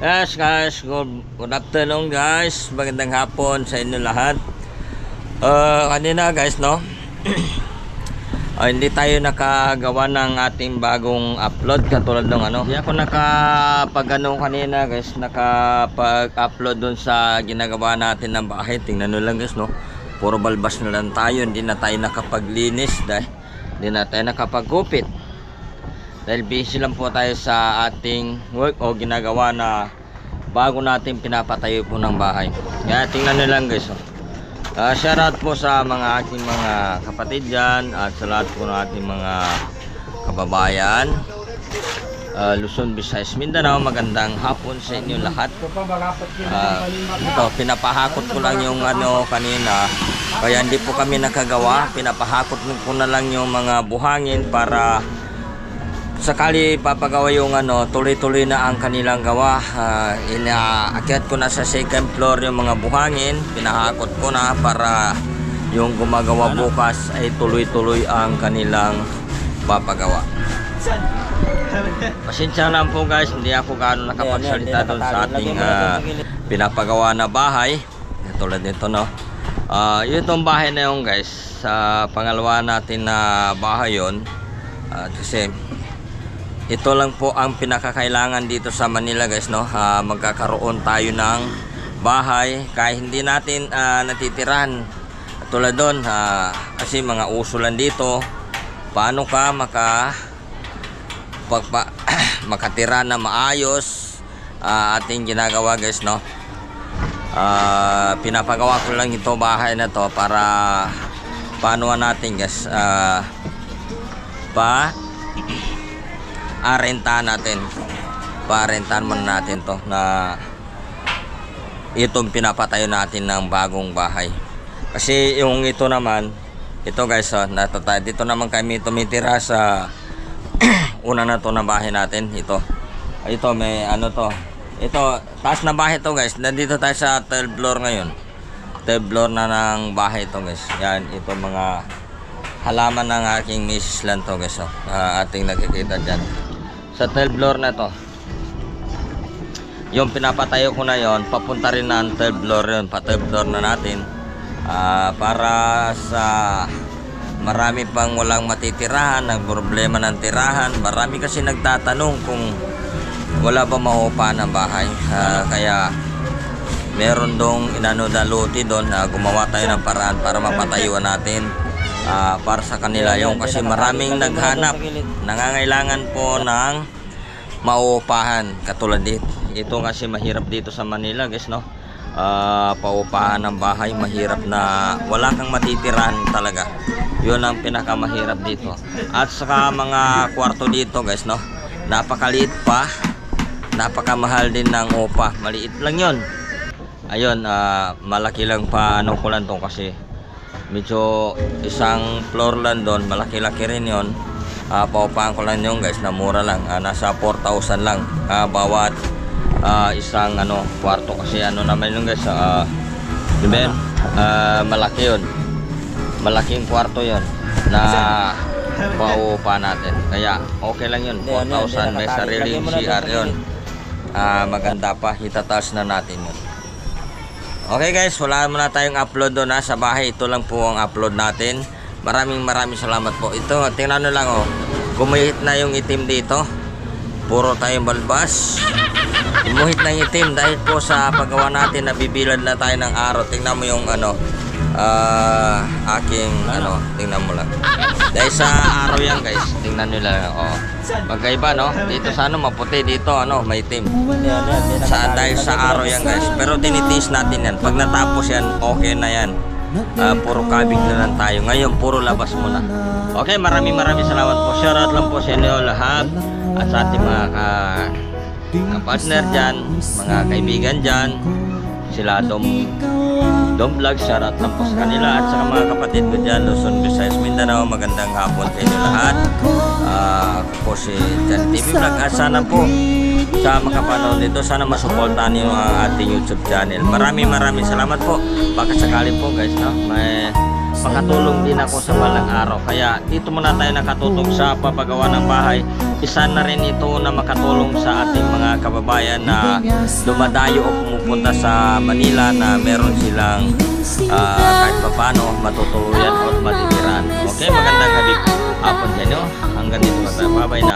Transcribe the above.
Yes guys, good, good afternoon guys. Magandang hapon sa inyo lahat. Uh, kanina guys no, Ah, hindi tayo nakagawa ng ating bagong upload katulad ng ano. Hindi ako nakapag ano kanina guys, nakapag-upload dun sa ginagawa natin ng bahay. Tingnan nyo lang guys no. Puro balbas na lang tayo, hindi na tayo nakapaglinis dahil hindi na tayo nakapagkupit. Dahil busy lang po tayo sa ating work o ginagawa na bago natin pinapatayo po ng bahay. Kaya tingnan nyo lang guys. Oh. Uh, shoutout po sa mga aking mga kapatid dyan at sa lahat po ng ating mga kababayan. Uh, Luzon, Visayas, Mindanao, magandang hapon sa inyo lahat. Ah, ito, pinapahakot ko lang yung ano kanina. Kaya hindi po kami nakagawa. Pinapahakot ko na lang yung mga buhangin para sakali papagawa yung ano, tuloy-tuloy na ang kanilang gawa. Uh, inaakyat ko na sa second floor yung mga buhangin. Pinahakot ko na para yung gumagawa bukas ay tuloy-tuloy ang kanilang papagawa. Pasensya lang po guys, hindi ako gaano nakapagsalita doon sa ating ah, pinapagawa na bahay. Tulad nito no. Ah, yun itong bahay na yun guys. Sa pangalawa natin na bahay yun. Ah, kasi ito lang po ang pinakakailangan dito sa Manila guys no. Ah, magkakaroon tayo ng bahay kahit hindi natin ah, natitiran. Tulad doon, ah, kasi mga uso lang dito. Paano ka maka pagpa makatira na maayos ah, ating ginagawa guys no Ah, pinapagawa ko lang ito bahay na to para paano natin guys ah, pa arenta natin. Parentahan muna natin to na itong pinapatayo natin ng bagong bahay. Kasi yung ito naman ito guys oh, natata dito naman kami tumitira sa una na to na bahay natin ito. Ito may ano to. Ito taas na bahay to guys. Nandito tayo sa third floor ngayon. Third floor na ng bahay to guys. Yan ito mga halaman ng aking misis lang to guys oh, ah, ating nakikita dyan sa third floor na to yung pinapatayo ko na yon papunta rin na ang third floor yun pa third floor na natin Ah, para sa marami pang walang matitirahan, ng problema ng tirahan. Marami kasi nagtatanong kung wala ba maupa ng bahay. Ah, kaya meron dong inano na luti doon na gumawa tayo ng paraan para mapatayuan natin ah, para sa kanila yung kasi maraming naghanap. Nangangailangan po ng mauupahan katulad dito ito kasi mahirap dito sa Manila guys no? Ah, paupahan ng bahay mahirap na wala kang matitirahan talaga. Yun ang pinakamahirap dito. At saka mga kwarto dito guys no? Napakaliit pa napakamahal din ng upa. Maliit lang yun. Ayun ah, malaki lang pa ano ko lang to kasi medyo isang floor lang doon malaki-laki rin yon uh, paupahan ko lang yun guys na mura lang. Ah, nasa 4,000 lang. Ah, bawat ah, isang ano kwarto. Kasi ano naman yun guys ah yun ba yun? Ah, malaki yun. Malaking kwarto yun na paupa natin. Kaya okay lang yun. 4,000 may sariling CR yun. Ah, maganda pa. Itataas na natin yun Okay guys, wala muna tayong upload doon ha, sa bahay. Ito lang po ang upload natin. Maraming maraming salamat po. Ito, tingnan nyo lang oh. Gumuhit na yung itim dito. Puro tayong balbas. Gumuhit na yung itim dahil po sa paggawa natin nabibilad na tayo ng araw. Tingnan mo yung ano, ah aking ano, tingnan mo lang. Dahil sa araw yan guys, tingnan nyo lang. Oh. Magkaiba no? Dito sa ano, maputi. Dito ano, may itim sa dahil sa araw yan guys pero tinitiis natin yan pag natapos yan okay na yan Ah, puro kabig na lang tayo ngayon puro labas muna okay maraming maraming salamat po shoutout lang po sa inyo lahat at sa ating mga ka, ka-partner dyan mga kaibigan dyan sila Dom Dom Vlog shoutout lang po sa kanila at sa mga kapatid ko dyan Luzon, Visayas, Mindanao. Magandang hapon sa inyo lahat. Ah, ako po si Jan TV Vlog. At sana po sa makapanood nito sana masuportahan niyo ang ating YouTube channel. Maraming maraming salamat po. Baka sakali po guys no? May makatulong din ako sa balang araw. Kaya dito muna tayo nakatutok sa papagawa ng bahay. Isa na rin ito na makatulong sa ating mga kababayan na dumadayo o pumupunta sa Manila na meron silang uh, kahit papano matutuluyan o matitiran. Okay, magandang gabi. Apon dyan, no? Hanggang dito. Bye-bye.